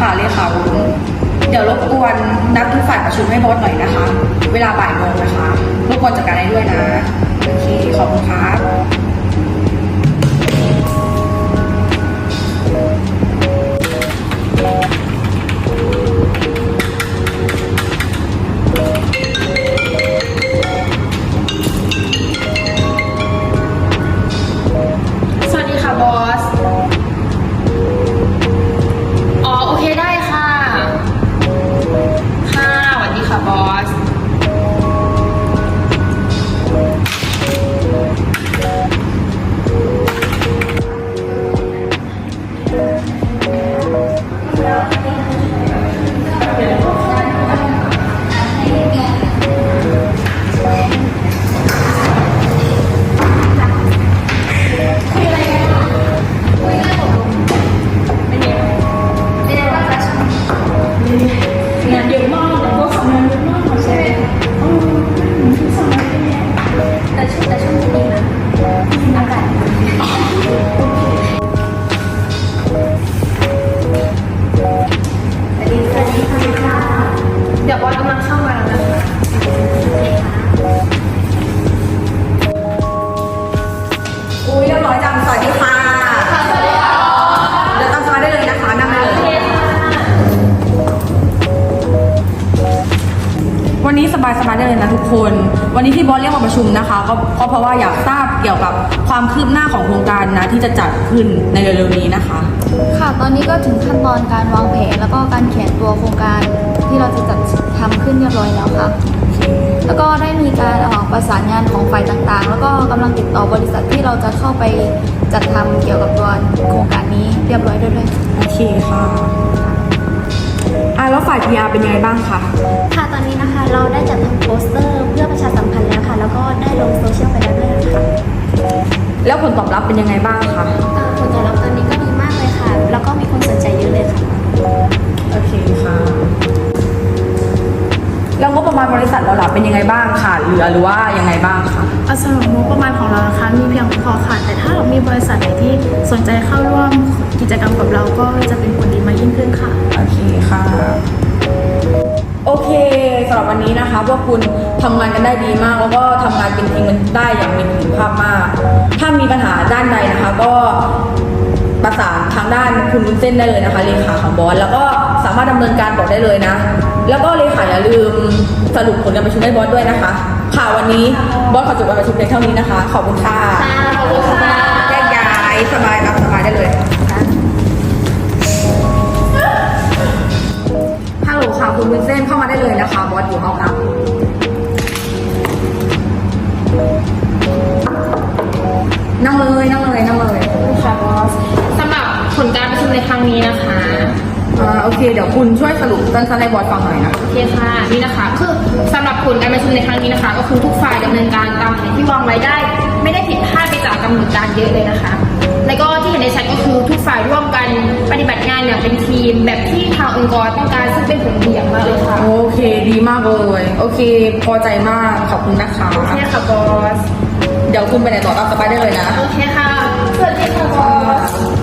ค่ะเลขาวุ้นเดี๋ยวรบกวนนัดทุกฝ่ายประชุมให้โบสหน่อยนะคะ เวลาบ่ายโมงนะคะรบกวนจัดการให้ด้วยนะ โอเค ขอบคุณครับ ง บายสบายๆได้เลยนะทุกคน วันนี้ที่บอสเรียกมาประชุมนะคะก็ก็เพราะว่าอยากทราบเกี่ยวกับความคืบหน้าของโครงการนะที่จะจัดขึ้นในเร็วๆนี้นะคะ ค่ะ ตอนนี้ก็ถึงขั้นตอนการวางแผนแล้วก็การเขียนตัวโครงการที่เราจะจัดทำขึ้นเรียบร้อยแล้วค่ะ แล้วก็ได้มีการออกประสานงานของฝ่ายต่างๆ แล้วก็กำลังติดต่อบริษัทที่เราจะเข้าไปจัดทำเกี่ยวกับตัวโครงการนี้เรียบร้อยด้วยด้วยโอเคค่ะอ่ะแล้วฝ่าย PR เป็นยังไงบ้างคะค่ะตอนนี้นะคะเราได้จัดทำโปสเตอร์ เพื่อประชาสัมพันธ์แล้วค่ะ แล้วก็ได้ลงโซเชียลไปแล้วด้วยนะคะแล้วผลตอบรับเป็นยังไงบ้างคะเอ่อผลตอบรับตอนนี้ก็ดีมากเลยค่ะ แล้วก็มีคนสนใจเยอะเลยค่ะ โอเคค่ะแล้วงบประมาณบริษัทเราล่ะเป็นยังไงบ้างค่ะ เหลือหรือว่ายังไงบ้างคะเอาสำหรับงบประมาณของเรานะคะมีเพียงพอค่ะ แต่ถ้าเรามีบริษัทไหนที่สนใจเข้าร่วมกิจกรรมกับเราก็จะ พวกคุณทำงานกันได้ดีมาก แล้วก็ทำงานเป็นทีมกันได้อย่างมีประสิทธิภาพมาก ถ้ามีปัญหาด้านใดนะคะ ก็ประสานทางด้านคุณวุ้นเส้นได้เลยนะคะเลขาของบอสแล้วก็สามารถดำเนินการบอกได้เลยนะ แล้วก็เลขาอย่าลืมสรุปผลการประชุมให้บอสด้วยนะคะ ค่ะวันนี้บอสขอจบการประชุมเพียงเท่านี้นะคะ ขอบคุณค่ะขอบคุณค่ะแยกย้ายสบายตามสบาย เคเดี๋ยวคุณช่วยสรุปสั้นๆให้บอสฟังหน่อยนะ โอเคค่ะนี่นะคะคือสำหรับผลการประชุมในครั้งนี้นะคะ ก็คือทุกฝ่ายดำเนินการตามแผนที่วางไว้ได้ ไม่ได้ผิดพลาดไปจากกำหนดการเยอะเลยนะคะ แล้วก็ที่เห็นในชัดก็คือทุกฝ่ายร่วมกันปฏิบัติงานอย่างเป็นทีม แบบที่ทางองค์กรต้องการซึ่งเป็นผลดีอย่างมากเลยค่ะโอเคดีมากเลย โอเค พอใจมากขอบคุณนะคะ โอเคค่ะบอส เดี๋ยวคุณไปไหนต่อตามสบายได้เลยนะ โอเคค่ะสวัสดีค่ะบอส